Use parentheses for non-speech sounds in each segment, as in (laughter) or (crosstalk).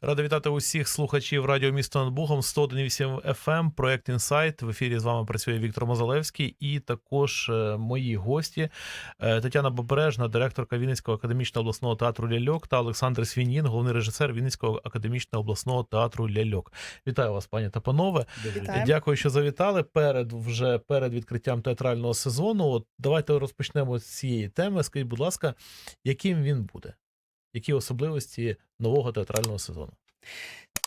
Радий вітати усіх слухачів радіо місто над Богом 101.8 FM, проект Інсайт. В ефірі з вами працює Віктор Мозалевський і також е, мої гості е, Тетяна Побережна, директорка Вінницького академічного обласного театру Ляльок та Олександр Свінін, головний режисер Вінницького академічного обласного театру Ляльок. Вітаю вас, пані та панове. Вітаємо. Дякую, що завітали перед вже перед відкриттям театрального сезону. От давайте розпочнемо з цієї теми. Скажіть, будь ласка, яким він буде? Які особливості нового театрального сезону?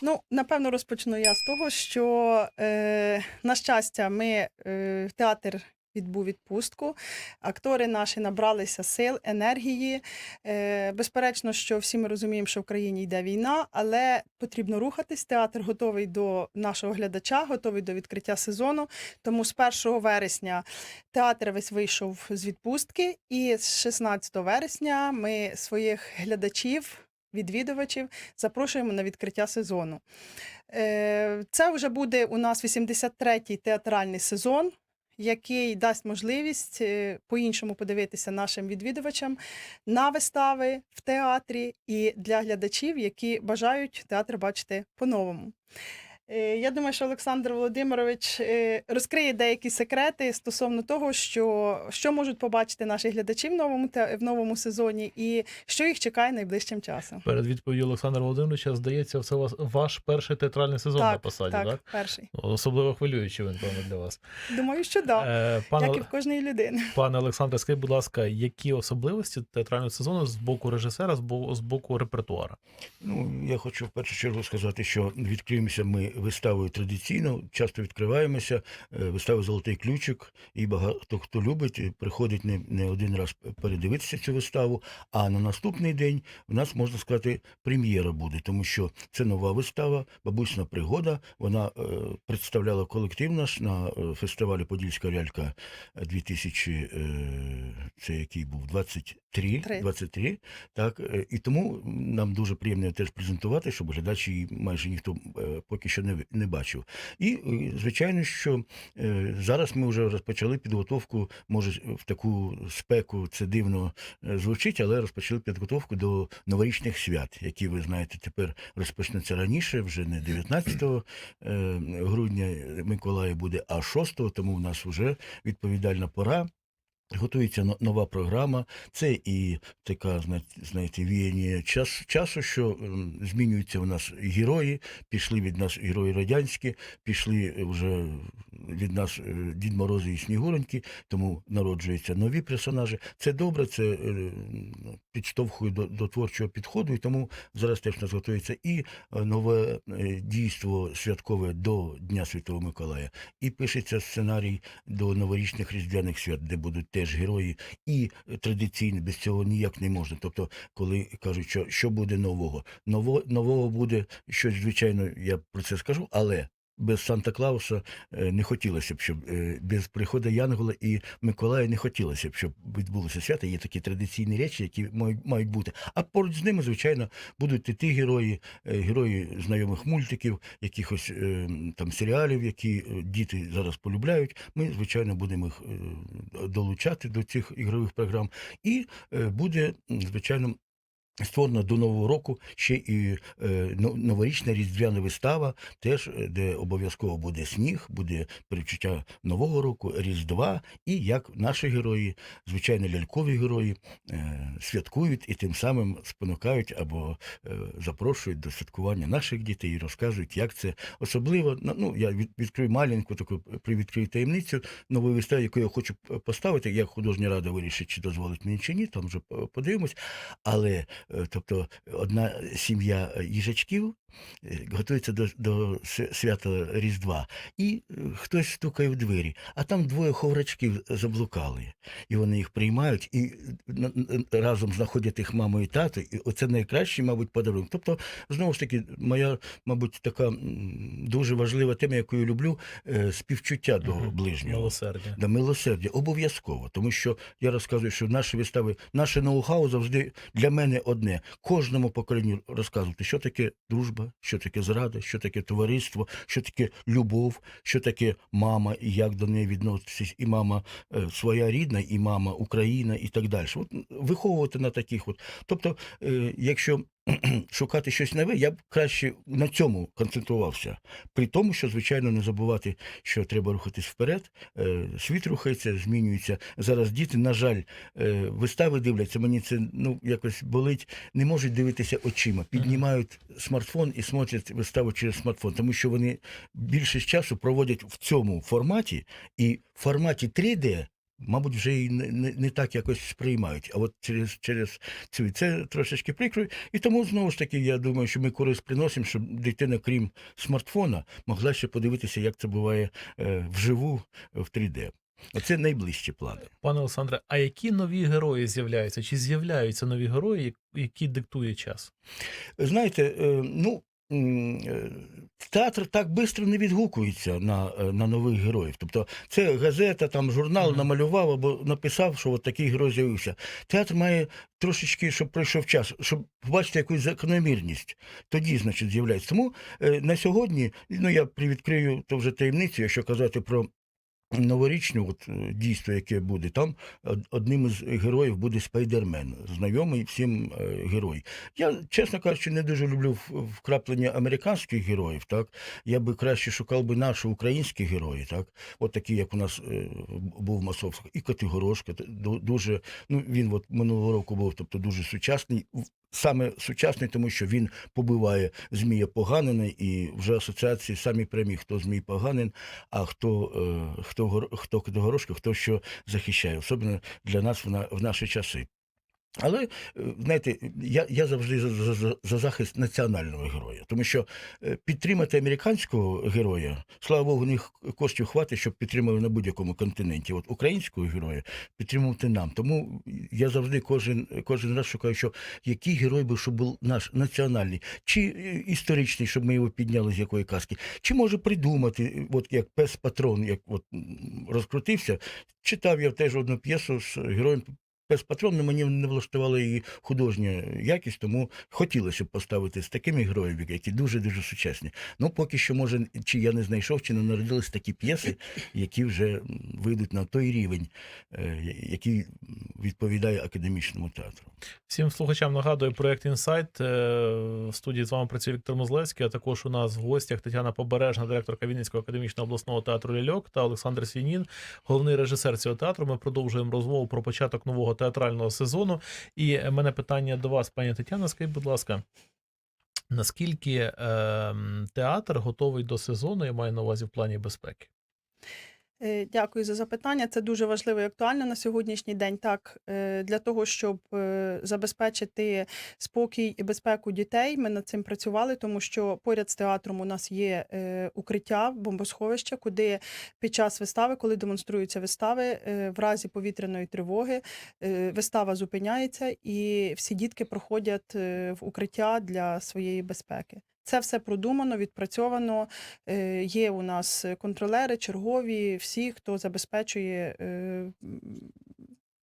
Ну, напевно, розпочну я з того, що, е, на щастя, ми е, театр відбув відпустку. Актори наші набралися сил, енергії. Е, безперечно, що всі ми розуміємо, що в країні йде війна, але потрібно рухатись. Театр готовий до нашого глядача, готовий до відкриття сезону. Тому з 1 вересня театр весь вийшов з відпустки, і з 16 вересня ми своїх глядачів. Відвідувачів запрошуємо на відкриття сезону. Е, Це вже буде у нас 83-й театральний сезон, який дасть можливість е, по-іншому подивитися нашим відвідувачам на вистави в театрі і для глядачів, які бажають театр бачити по-новому. Е, Я думаю, що Олександр Володимирович е, розкриє деякі секрети стосовно того, що, що можуть побачити наші глядачі в новому в новому сезоні, і що їх чекає найближчим часом. Перед відповіддю Олександра Володимировича, здається, це вас ваш перший театральний сезон на посаді, так? так, перший. Особливо хвилюючий він, певно, для вас. Думаю, що так. Е, пане, Як і в кожної людини. пане Олександре, скажіть, будь ласка, які особливості театрального сезону з боку режисера, з боку, з боку репертуара? Ну, я хочу в першу чергу сказати, що відкриємося ми виставою традиційно, часто відкриваємося, е, вистава Золотий ключик, і багато хто любить, приходить не, не один раз передивитися цю виставу. А на наступний день в нас можна сказати прем'єра буде, тому що це нова вистава, бабусна пригода. Вона е, представляла колектив наш на е, фестивалі Подільська лялька 2000, е, це який був 23, Три. 23 так, е, і тому нам дуже приємно теж презентувати, щоб глядач її майже ніхто е, поки що не, ви- не бачив. І, е, звичайно, що е, зараз ми вже розпочали підготовку, може, в таку спеку це дивно е, звучить, але розпочали підготовку до новорічних свят, які, ви знаєте, тепер розпочнуться раніше, вже не 19 е, грудня Миколая буде, а 6, тому в нас вже відповідальна пора. Готується но- нова програма. Це і така, зна- знаєте, віяння час, часу, що ем, змінюються у нас герої, пішли від нас герої радянські, пішли вже від нас е, Дід Морози і Снігуроньки, тому народжуються нові персонажі. Це добре, це е, підштовхує до, до творчого підходу, і тому зараз теж нас готується і е, нове дійство святкове до Дня Святого Миколая, і пишеться сценарій до новорічних різдвяних свят, де будуть теж герої, і традиційно без цього ніяк не можна. Тобто, коли кажуть, що, що буде нового, Ново, нового буде щось, звичайно, я про це скажу, але. Без Санта Клауса е, не хотілося б, щоб е, без приходу Янгола і Миколая не хотілося б, щоб відбулося свято. Є такі традиційні речі, які мають, мають бути. А поруч з ними, звичайно, будуть і ті герої, е, герої знайомих мультиків, якихось там серіалів, які діти зараз полюбляють. Ми, звичайно, будемо їх долучати до цих ігрових програм. І буде, звичайно, Створена до нового року ще і е, новорічна різдвяна вистава, теж е, де обов'язково буде сніг, буде перечуття нового року, різдва, і як наші герої, звичайно, лялькові герої, е, святкують і тим самим спонукають або е, запрошують до святкування наших дітей і розказують, як це особливо. ну, я від, відкрию маленьку таку привідкрию таємницю нової вистави, яку я хочу поставити. Як художня рада вирішить, чи дозволить мені чи ні, там вже подивимось. Але Тобто одна сім'я е, їжачків е, готується до, до свята Різдва, і е, хтось стукає в двері, а там двоє ховрачків заблукали. І вони їх приймають і е, разом знаходять їх маму і тато, і оце найкращий, мабуть, подарунок. Тобто, знову ж таки, моя, мабуть, така дуже важлива тема, яку я люблю, е, співчуття до ближнього. Милосердя. Да, милосердя, обов'язково. Тому що я розказую, що наші вистави, наше ноу-хау завжди для мене одне: кожному поколінню розказувати, що таке дружба, що таке зрада, що таке товариство, що таке любов, що таке мама, і як до неї відноситись, і мама е, своя рідна, і мама Україна, і так далі. От виховувати на таких, от тобто, е, якщо (clears throat) шукати щось нове, я б краще на цьому концентрувався. При тому, що, звичайно, не забувати, що треба рухатись вперед. Е, Світ рухається, змінюється. Зараз діти, на жаль, е, вистави дивляться. Мені це ну якось болить. Не можуть дивитися очима. Піднімають смартфон і смотрять виставу через смартфон, тому що вони більшість часу проводять в цьому форматі, і в форматі 3D Мабуть, вже і не, не, не так якось сприймають. А от через, через цю це трошечки прикро. І тому знову ж таки я думаю, що ми користь приносимо, щоб дитина, крім смартфона, могла ще подивитися, як це буває е, вживу е, в 3D. Оце найближчі плани. Пане Олександре, а які нові герої з'являються? Чи з'являються нові герої, які диктує час? Знаєте, е, ну. Е, Театр так швидко не відгукується на, е, на нових героїв. Тобто це газета, там журнал Мгм. намалював або написав, що от такий герой з'явився. Театр має трошечки, щоб пройшов час, щоб побачити якусь закономірність. Тоді, значить, з'являється. Тому е, на сьогодні, ну я привідкрию то вже таємницю, якщо казати про новорічне от, е, дійство, яке буде, там одним із героїв буде Спайдермен, знайомий всім е, герой. Я, чесно кажучи, не дуже люблю вкраплення американських героїв. Так? Я би краще шукав би наші українські герої, так? От такі, як у нас е, був Масовський, і Категорошка, т- дуже, ну, він от минулого року був, тобто дуже сучасний. Саме сучасний, тому що він побиває Змія Поганина, і вже асоціації самі прямі, хто Змій Поганин, а хто, е, хто, хто Категорошка, хто що захищає, особливо для нас в, на, в наші часи. Але, е, знаєте, я, я завжди за, за, за- за захист національного героя, тому що е, підтримати американського героя, слава Богу, них коштів хватить, щоб підтримали на будь-якому континенті. От українського героя підтримувати нам. Тому я завжди кожен, кожен раз шукаю, що який герой би, щоб був наш національний, чи е, історичний, щоб ми його підняли з якої казки, чи може придумати, от як пес патрон, як от розкрутився. Читав я теж одну п'єсу з героєм Пес патрон, мені не влаштувала її художня якість, тому хотілося б поставити з такими героями, які дуже дуже сучасні. Ну поки що, може, чи я не знайшов, чи не народились такі п'єси, які вже вийдуть на той рівень, е, який відповідає академічному театру. Всім слухачам нагадую проект Інсайт. Е, В студії з вами працює Віктор Мозлевський, а також у нас в гостях Тетяна Побережна, директорка Вінницького академічного обласного театру Ляльок та Олександр Свінін, головний режисер цього театру. Ми продовжуємо розмову про початок нового театрального сезону. І мене питання до вас, пані Тетяна. Скажіть, будь ласка. Наскільки е, театр готовий до сезону, я маю на увазі в плані безпеки? Е, Дякую за запитання. Це дуже важливо і актуально на сьогоднішній день. Так, е, для того, щоб е, забезпечити спокій і безпеку дітей, ми над цим працювали, тому що поряд з театром у нас є укриття, бомбосховища, куди під час вистави, коли демонструються вистави, в разі повітряної тривоги вистава зупиняється, і всі дітки проходять в укриття для своєї безпеки. Це все продумано, відпрацьовано. Е, Є у нас контролери, чергові, всі, хто забезпечує е,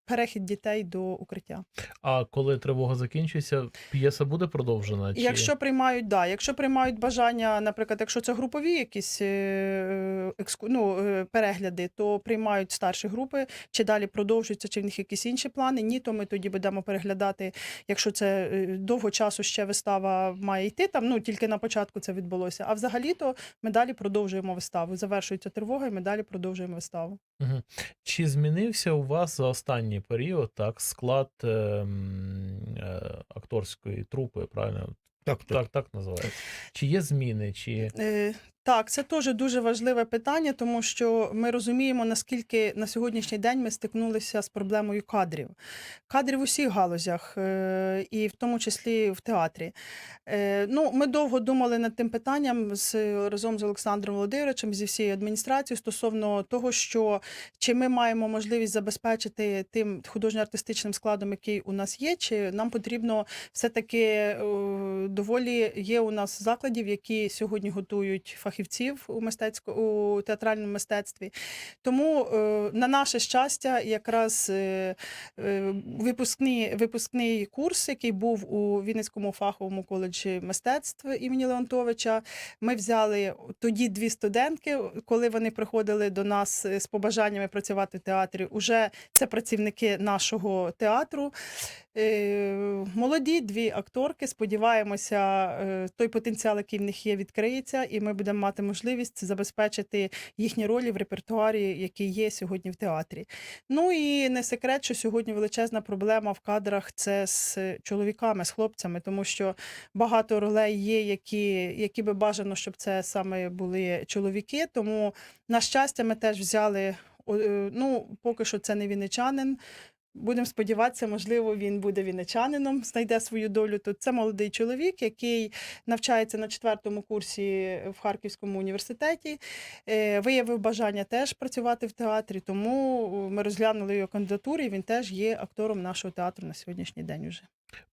перехід дітей до укриття. А коли тривога закінчиться, п'єса буде продовжена? Чи... Якщо приймають, да, якщо приймають бажання, наприклад, якщо це групові якісь е, екску, ну, е, перегляди, то приймають старші групи, чи далі продовжуються, чи в них якісь інші плани. Ні, то ми тоді будемо переглядати, якщо це е, довго часу ще вистава має йти там. Ну тільки на початку це відбулося. А взагалі то ми далі продовжуємо виставу. Завершується тривога, і ми далі продовжуємо виставу. Мгм. Чи змінився у вас за останній період так склад е, е, акторської трупи, правильно? Так, так. Так, так називається. Чи є зміни? Чи Е, Так, це теж дуже важливе питання, тому що ми розуміємо, наскільки на сьогоднішній день ми стикнулися з проблемою кадрів. Кадрів у всіх галузях, е, і в тому числі в театрі. Е, Ну, ми довго думали над тим питанням з разом з Олександром Володимировичем зі всією адміністрацією стосовно того, що чи ми маємо можливість забезпечити тим художньо-артистичним складом, який у нас є, чи нам потрібно все-таки е, доволі є у нас закладів, які сьогодні готують фахівців у мистецько у театральному мистецтві. Тому е, на наше щастя, якраз е, е, випускний, випускний курс, який був у Вінницькому фаховому коледжі мистецтв імені Леонтовича, ми взяли тоді дві студентки, коли вони приходили до нас з побажаннями працювати в театрі. Уже це працівники нашого театру. Е, Молоді дві акторки. Сподіваємося, е, той потенціал, який в них є, відкриється, і ми будемо мати можливість забезпечити їхні ролі в репертуарі, який є сьогодні в театрі. Ну і не секрет, що сьогодні величезна проблема в кадрах це з чоловіками, з хлопцями, тому що багато ролей є, які, які би бажано, щоб це саме були чоловіки. Тому, на щастя, ми теж взяли. е, Ну, поки що це не вінничанин. Будемо сподіватися, можливо, він буде вінничанином, знайде свою долю тут. Це молодий чоловік, який навчається на четвертому курсі в Харківському університеті. Е, Виявив бажання теж працювати в театрі, тому ми розглянули його кандидатуру, і він теж є актором нашого театру на сьогоднішній день. Уже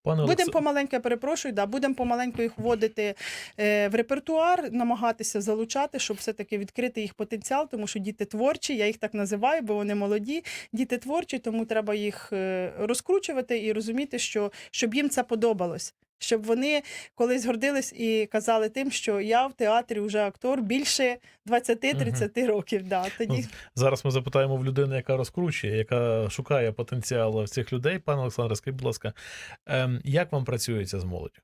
Пане будемо Олекс... помаленьку, перепрошую, да, будемо помаленьку їх вводити е, в репертуар, намагатися залучати, щоб все-таки відкрити їх потенціал, тому що діти творчі, я їх так називаю, бо вони молоді. Діти творчі, тому треба їх е, розкручувати і розуміти, що щоб їм це подобалось. Щоб вони колись гордились і казали тим, що я в театрі вже актор більше 20-30 років. Да, тоді Ну, Зараз ми запитаємо в людини, яка розкручує, яка шукає потенціал в цих людей. Пане Олександре, скажіть, будь ласка, ем, як вам працюється з молоддю?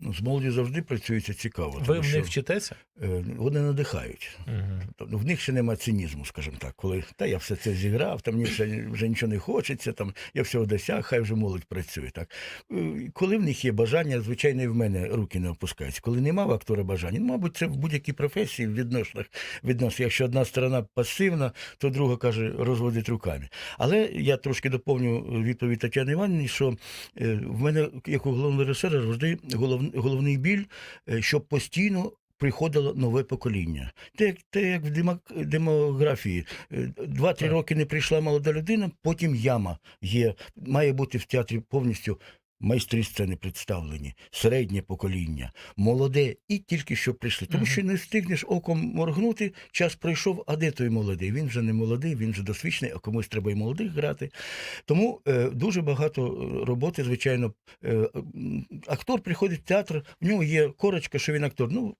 Ну, з молоді завжди працюється цікаво. Ви в них вчитеся? е, вони надихають. Угу. В них ще немає цинізму, скажімо так, коли та я все це зіграв, там мені вже, вже нічого не хочеться, там я всього досяг, хай вже молодь працює. Так. Е, Коли в них є бажання, звичайно, і в мене руки не опускаються. Коли нема в актора бажання, ну, мабуть, це в будь-якій професії в відношеннях відносин. Якщо одна сторона пасивна, то друга каже, розводить руками. Але я трошки доповню відповідь Тетяни Іванівни, що е, в мене, як у головного режисера, завжди головний біль, е, щоб постійно приходило нове покоління. Те, як- те як в демографії. Е, Два-три роки не прийшла молода людина, потім яма є. Має бути в театрі повністю. Майстри сцени представлені, середнє покоління, молоде і тільки що прийшли. Тому що не встигнеш оком моргнути, час пройшов, а де той молодий? Він вже не молодий, він вже досвідчений, а комусь треба і молодих грати. Тому е, дуже багато е, роботи, звичайно. Е, актор приходить в театр, в нього є корочка, що він актор. Ну,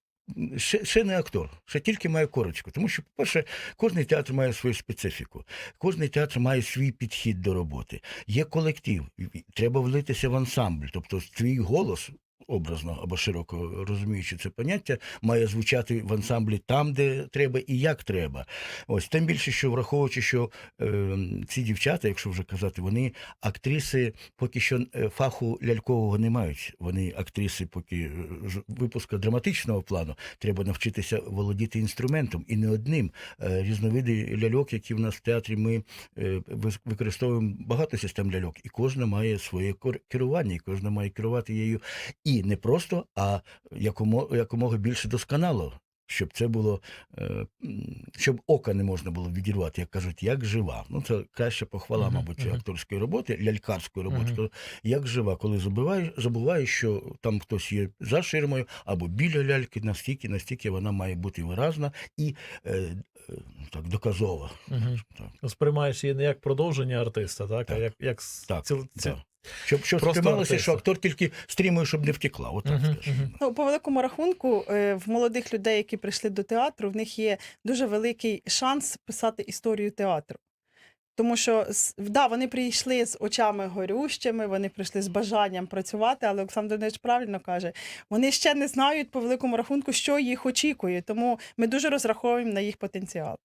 ще, ще не актор, ще тільки має корочку. Тому що, по-перше, кожний театр має свою специфіку, кожний театр має свій підхід до роботи. Є колектив, треба влитися в ансамбль. Тобто твій голос. Образно або широко розуміючи це поняття, має звучати в ансамблі там, де треба і як треба. Ось тим більше, що враховуючи, що е, ці дівчата, якщо вже казати, вони актриси поки що е, фаху лялькового не мають. Вони актриси, поки е, з випуску драматичного плану треба навчитися володіти інструментом і не одним. Е, Різновиди ляльок, які в нас в театрі, ми е, використовуємо багато систем ляльок, і кожна має своє керування, і кожна має керувати її і не просто, а якомога, якомога більше досконало. Щоб це було, е, щоб ока не можна було відірвати, як кажуть, як жива. Ну це краща похвала, Мгм, мабуть, цієї мгм. акторської роботи, лялькарської роботи. Мгм. То як жива, коли забуваєш, забуваєш, що там хтось є за ширмою або біля ляльки, настільки, настільки вона має бути виразна і е, е, так доказова. Угу. Так. Сприймаєш її не як продовження артиста, так, а як, як Так, ціл- ці- так. Щоб, щоб артиста. що актор тільки стрімує, щоб не втекла. Отак Мгм, скажімо. мгм. Ну, по великому рахунку, е, в молодих людей, які прийшли до театру, в них є дуже великий шанс писати історію театру. Тому що да, вони прийшли з очами горющими, вони прийшли з бажанням працювати, але Олександр Донич правильно каже, вони ще не знають по великому рахунку, що їх очікує. Тому ми дуже розраховуємо на їх потенціал.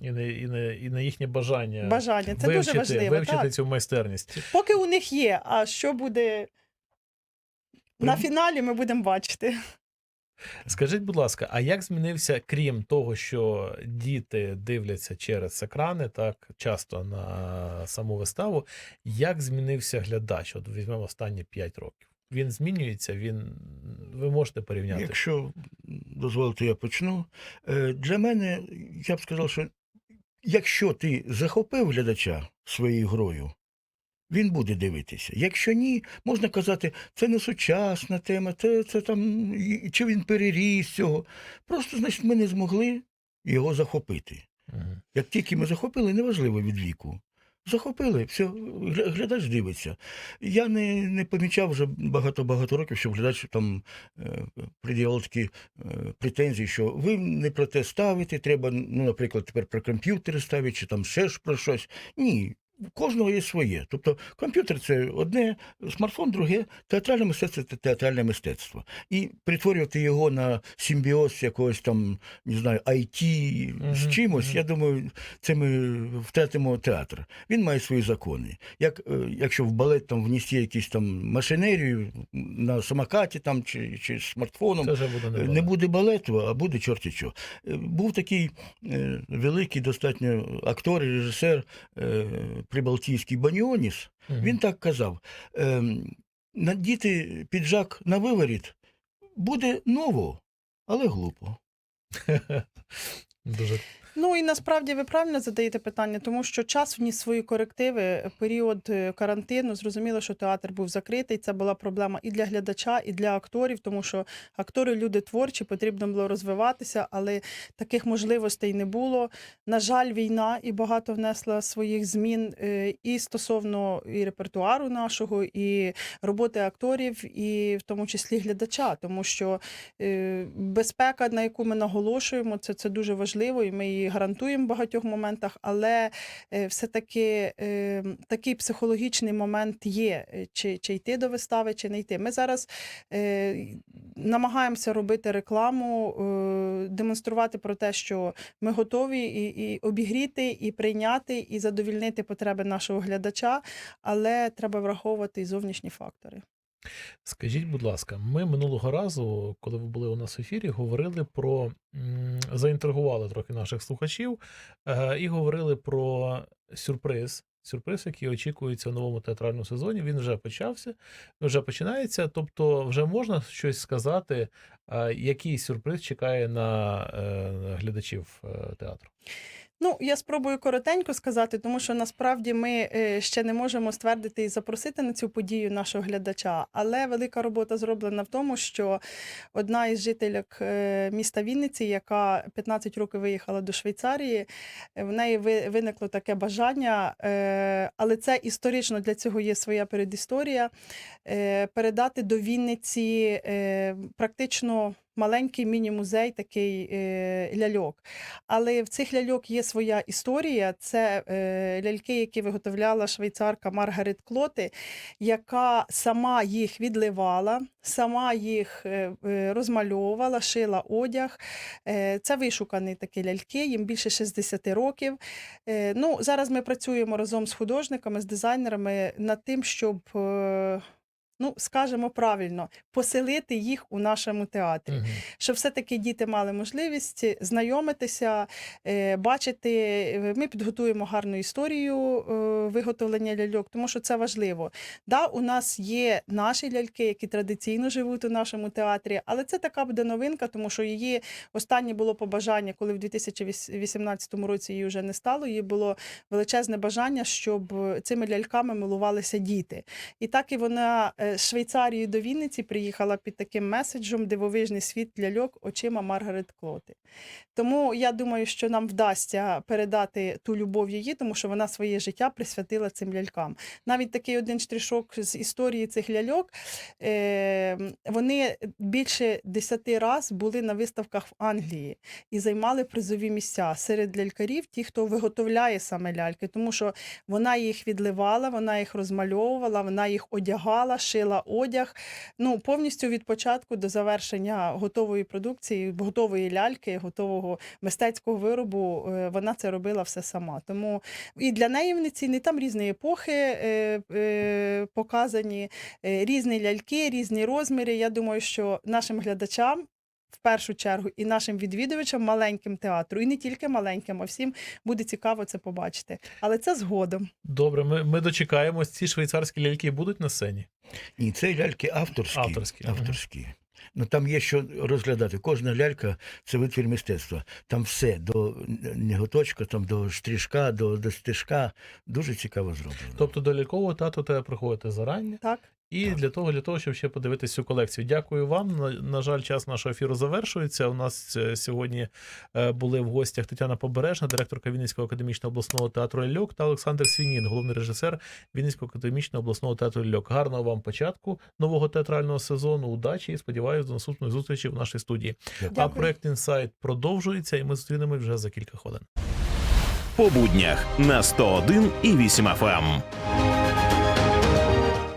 І, не, і, не, і на їхнє бажання. Бажання це вивчити, дуже важливо. вивчити Так. цю майстерність. Поки у них є, а що буде на фіналі, ми будемо бачити. Скажіть, будь ласка, а як змінився, крім того, що діти дивляться через екрани, так часто на саму виставу, як змінився глядач? От візьмемо останні 5 років. Він змінюється, він ви можете порівняти. Якщо дозволите, я почну. Е, Для мене, я б сказав, що якщо ти захопив глядача своєю грою, він буде дивитися. Якщо ні, можна казати, це не сучасна тема, це, це там, чи він переріс цього. Просто, значить, ми не змогли його захопити. Мгм. Як тільки ми захопили, неважливо від віку. Захопили, все, глядач дивиться. Я не, не помічав вже багато-багато років, що глядач там е, приділяв такі е, претензії, що ви не про те ставите, треба, ну, наприклад, тепер про комп'ютери ставити, чи там ще ж про щось. Ні. Кожного є своє. Тобто комп'ютер це одне, смартфон друге, театральне мистецтво це театральне мистецтво. І перетворювати його на симбіоз якогось там, не знаю, IT з чимось, мгм. я думаю, це ми втратимо театр. Він має свої закони. Як, е, якщо в балет там внести якісь там машинерію на самокаті там, чи, чи смартфоном, буде Е, не, не буде балету, а буде чорті що. Е, Був такий е, великий достатньо актор і режисер е, прибалтійський Баніоніс. Мгм. Він так казав: ем, надіти піджак на виворіт буде ново, але глупо. Дуже Ну і насправді ви правильно задаєте питання, тому що час вніс свої корективи. Період е, карантину зрозуміло, що театр був закритий. Це була проблема і для глядача, і для акторів, тому що актори люди творчі, потрібно було розвиватися, але таких можливостей не було. На жаль, війна і багато внесла своїх змін е, і стосовно і репертуару нашого, і роботи акторів, і в тому числі глядача, тому що е, безпека, на яку ми наголошуємо, це, це дуже важливо, і ми її гарантуємо в багатьох моментах, але е, все-таки е, такий психологічний момент є, е, чи, чи йти до вистави, чи не йти. Ми зараз намагаємося робити рекламу, демонструвати про те, що ми готові і, і обігріти, і прийняти, і задовільнити потреби нашого глядача, але треба враховувати і зовнішні фактори. Скажіть, будь ласка, ми минулого разу, коли ви були у нас в ефірі, говорили про заінтригували трохи наших слухачів е, і говорили про сюрприз. Сюрприз, який очікується в новому театральному сезоні, він вже почався, вже починається. Тобто, вже можна щось сказати, е, який сюрприз чекає на е, глядачів театру. Ну, я спробую коротенько сказати, тому що насправді ми е, ще не можемо ствердити і запросити на цю подію нашого глядача. Але велика робота зроблена в тому, що одна із жительок е, міста Вінниці, яка 15 років виїхала до Швейцарії, в неї ви- виникло таке бажання, е, але це історично для цього є своя передісторія. Передати до Вінниці практично маленький міні-музей, такий е, ляльок. Але в цих ляльок є своя історія. Це е, ляльки, які виготовляла швейцарка Маргарет Клоти, яка сама їх відливала, сама їх е, розмальовувала, шила одяг. Це вишукані такі ляльки, їм більше 60 років. Ну, зараз ми працюємо разом з художниками, з дизайнерами над тим, щоб. Ну, скажемо правильно, поселити їх у нашому театрі Мгм. щоб все-таки діти мали можливість знайомитися, е, бачити. Е, Ми підготуємо гарну історію е, виготовлення ляльок, тому що це важливо. Да, у нас є наші ляльки, які традиційно живуть у нашому театрі, але це така буде новинка, тому що її останнє було побажання, коли в 2018 році її вже не стало. Її було величезне бажання, щоб цими ляльками милувалися діти. І так і вона з Швейцарії до Вінниці приїхала під таким меседжем Дивовижний світ ляльок очима Маргарет Клоти. Тому я думаю, що нам вдасться передати ту любов її, тому що вона своє життя присвятила цим лялькам. Навіть такий один штришок з історії цих ляльок. Е, вони більше десяти раз були на виставках в Англії і займали призові місця серед лялькарів, ті, хто виготовляє саме ляльки, тому що вона їх відливала, вона їх розмальовувала, вона їх одягала, шила одяг. Ну, повністю від початку до завершення готової продукції, готової ляльки, готового мистецького виробу, е, вона це робила все сама. Тому і для неї в Ниціні там різні епохи е, е, показані, різні ляльки, різні розміри. Я думаю, що нашим глядачам. В першу чергу і нашим відвідувачам маленьким театру, і не тільки маленьким, а всім буде цікаво це побачити. Але це згодом. Добре, ми, ми дочекаємось. Ці швейцарські ляльки будуть на сцені. Ні, це ляльки авторські. Авторські, авторські. Ну там є що розглядати. Кожна лялька це витвір мистецтва. Там все до ніготочка, там до штришка, до, до стежка. Дуже цікаво зроблено. Тобто до лялькового театру треба приходити зарані. Так. І для того, для того, щоб ще подивитися цю колекцію. Дякую вам. На, на жаль, час нашого ефіру завершується. У нас е, сьогодні е, були в гостях Тетяна Побережна, директорка Вінницького академічного обласного театру Льок та Олександр Свінін, головний режисер Вінницького академічного обласного театру Льок. Гарного вам початку нового театрального сезону. Удачі і сподіваюся, до наступної зустрічі в нашій студії. Дякую. А проект інсайт продовжується, і ми зустрінемось вже за кілька хвилин. По буднях на 101 і 8 FM.